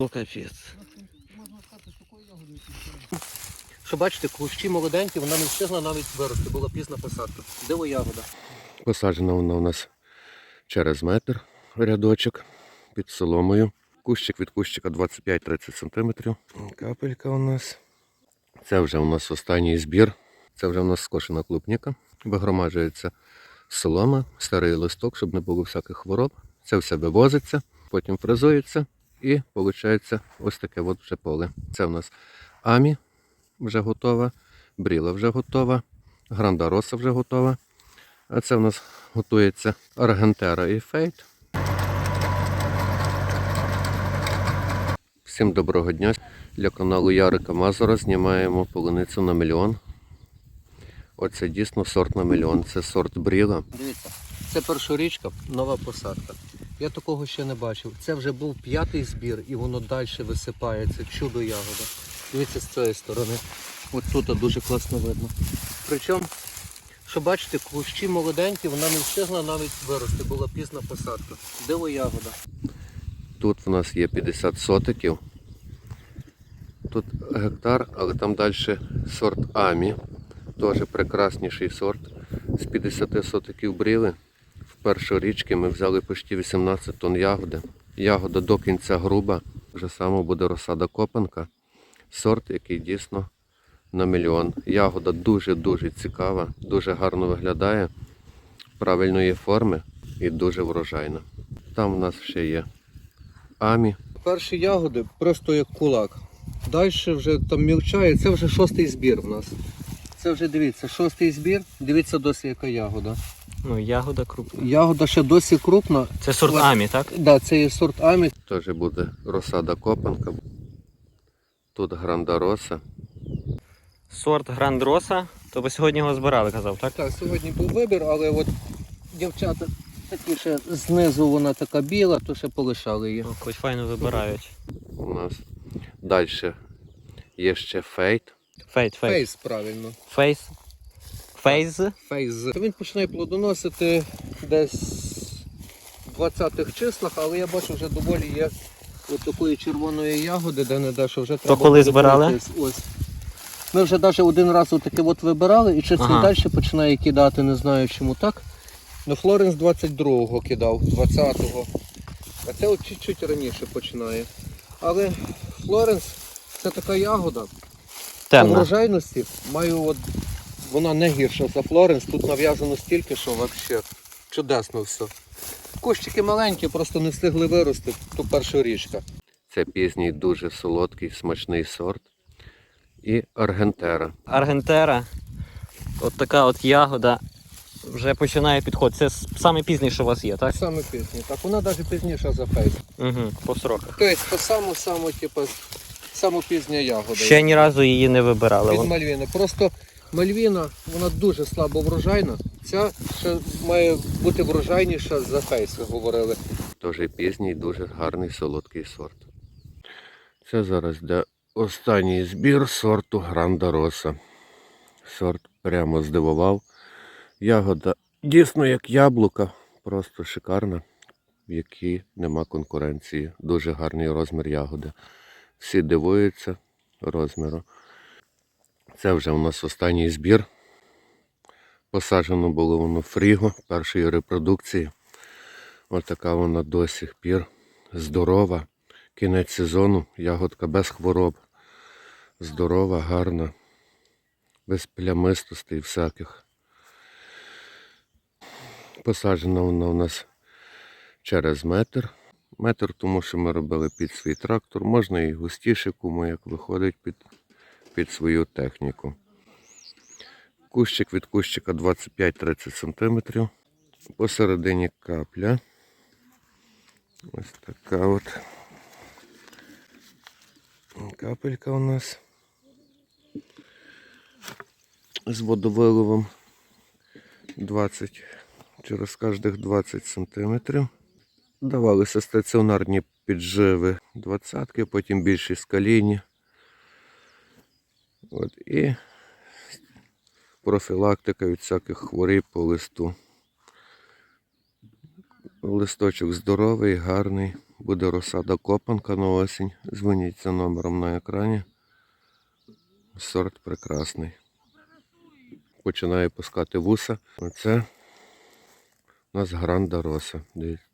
Ну капець. Що бачите, кущі молоденькі, вона не встигла навіть вирости, була пізна посадка. Диво ягода. Посаджена вона у нас через метр рядочок під соломою. Кущик від кущика 25-30 см. Капелька у нас. Це вже у нас останній збір. Це вже у нас скошена клубніка. Вигромаджується солома, старий листок, щоб не було всяких хвороб. Це все вивозиться, потім фрезується і виходить ось таке от вже поле. Це у нас амі вже готова, бріла вже готова, грандароса вже готова. А це у нас готується аргентера і фейт. Всім доброго дня. Для каналу Ярика Мазура знімаємо полуницю на мільйон. Оце дійсно сорт на мільйон. Це сорт бріла. Дивіться, це першорічка, нова посадка. Я такого ще не бачив. Це вже був п'ятий збір і воно далі висипається. Чудо ягода. Дивіться з цієї сторони. От тут дуже класно видно. Причому, що бачите, кущі молоденькі, вона не встигла навіть вирости, була пізна посадка. Диво ягода. Тут в нас є 50 сотиків. Тут гектар, але там далі сорт Амі. Теж прекрасніший сорт. З 50 сотиків бріли. В першорічки ми взяли почти 18 тонн ягоди. Ягода до кінця груба. Вже само буде розсада копанка. Сорт, який дійсно на мільйон. Ягода дуже-дуже цікава, дуже гарно виглядає, правильної форми і дуже врожайна. Там у нас ще є Амі. Перші ягоди просто як кулак. Далі вже там мілчає, це вже шостий збір в нас. Це вже дивіться, шостий збір. Дивіться досі яка ягода. Ну, ягода крупна. Ягода ще досі крупна. Це сорт Амі, так? Да, це є сорт Амі. Теж буде розсада копанка. Тут грандароса. Сорт Грандроса. То ви сьогодні його збирали, казав, так? Так, сьогодні був вибір, але от дівчата такі ще знизу вона така біла, то ще полишали її. Ну, Хоч файно вибирають. У нас далі є ще фейт. Фейт, фейт. Фейс, правильно. Фейс. Фейз. Фейс. Він починає плодоносити десь в 20-х числах, але я бачу, вже доволі є от такої червоної ягоди, де не де, що вже треба. коли збирали? Ось. Ми вже навіть один раз отаке от вибирали і щось Ага. далі починає кидати, не знаю чому так. Ну Флоренс 22-го кидав, 20-го. А це от чуть-чуть раніше починає. Але Флоренс це така ягода. По врожайності маю от, вона не гірша за Флоренс. Тут нав'язано стільки, що взагалі чудесно все. Кущики маленькі, просто не встигли вирости, то перша річка. Це пізній дуже солодкий, смачний сорт. І аргентера. Аргентера. От така от ягода вже починає підходити. Це саме пізніше, що у вас є, так? Саме пізні. Так, вона навіть пізніша за фейс. Угу, по сроках. Тобто, по саму саму, типу, саму пізня ягода. Ще ні разу її не вибирали. Від Мальвіни. Просто Мальвіна, вона дуже слабо врожайна. Ця ще має бути врожайніша за фейс, говорили. Теж пізній, дуже гарний солодкий сорт. Це зараз де останній збір сорту Грандароса. Сорт прямо здивував. Ягода дійсно як яблука, просто шикарна, в якій нема конкуренції. Дуже гарний розмір ягоди. Всі дивуються розміру. Це вже у нас останній збір. Посаджено було воно фріго першої репродукції. Отака вона до сих пір здорова. Кінець сезону, ягодка без хвороб. Здорова, гарна, без плямистостей всяких. Посаджена вона у нас через метр. Метр, тому що ми робили під свій трактор. Можна і густіше, кому як виходить під, під свою техніку. Кущик від кущика 25-30 см. Посередині капля. Ось така от капелька у нас з водовиливом 20 через кожних 20 сантиметрів. Давалися стаціонарні підживи 20 потім більші скалійні. От, і профілактика від всяких хвороб по листу. Листочок здоровий, гарний. Буде розсада копанка на осінь. Дзвоніть за номером на екрані. Сорт прекрасний. Починає пускати вуса. Оце у нас гранда роса. Дивіться.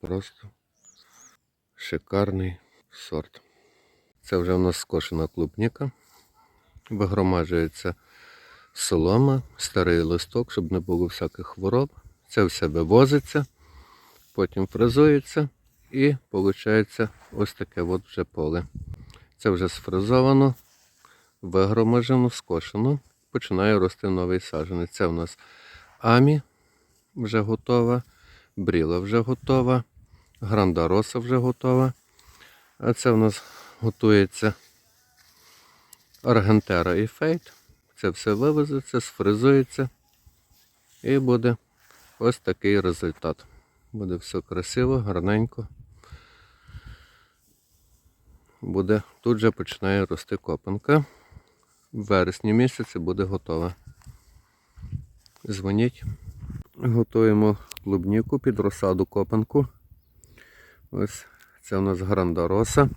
Просто шикарний сорт. Це вже у нас скошена клубніка. Вигромаджується солома, старий листок, щоб не було всяких хвороб. Це все вивозиться, потім фрезується і виходить ось таке от вже поле. Це вже сфрезовано, вигромаджено, скошено. Починає рости новий саджанець. Це у нас амі вже готова, бріла вже готова, грандароса вже готова. А це у нас готується аргентера і фейт. Це все вивезеться, сфризується і буде ось такий результат. Буде все красиво, гарненько. Буде, тут же починає рости копанка. В вересні місяці буде готова. Дзвоніть. Готуємо клубніку під розсаду копанку. Ось це у нас грандароса.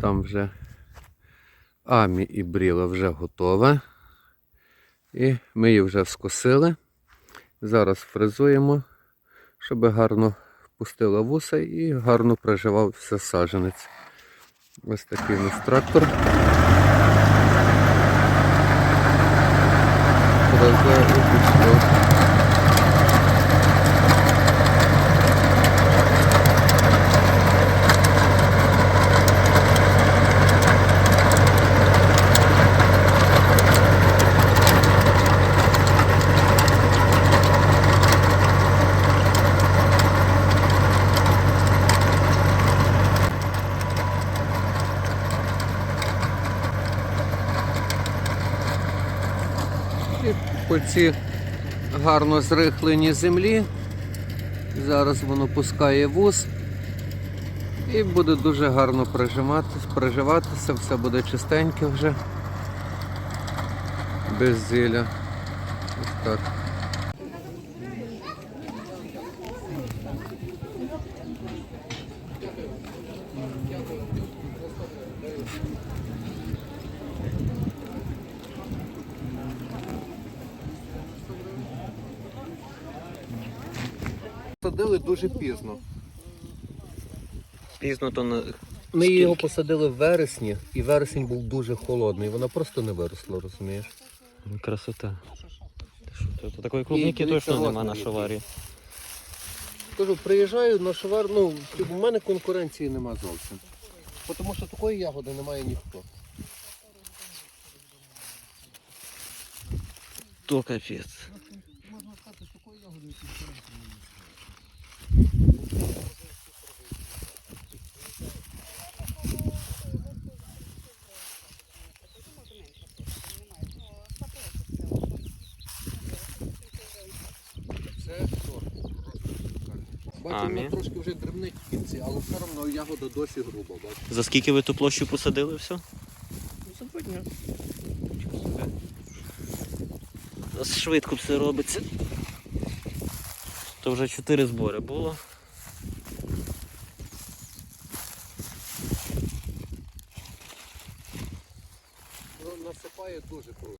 Там вже Амі і бріла вже готова. І ми її вже скосили. Зараз фрезуємо, щоб гарно пустила вуса і гарно приживався саджанець. Ось такий у нас трактор. Фреза і пішло. І цій гарно зрихлені землі. Зараз воно пускає вуз і буде дуже гарно приживатися, все буде чистеньке вже. Без зілля. Ось так. Садили дуже пізно. Пізно то не. Ми Скільки? його посадили в вересні, і вересень був дуже холодний. Вона просто не виросла, розумієш? Красота. Що, то, такої клубніки дивіться, точно нема на який. шоварі. Кажу, приїжджаю на шовар, ну, у мене конкуренції нема зовсім. Тому що такої ягоди немає ніхто. То капець. Бачу, вона трошки вже дрібнить в кінці, але все одно ягода досі груба, бачиш. За скільки ви ту площу посадили все? У нас швидко все робиться. То вже 4 збори було. Ну, Насипає дуже круто.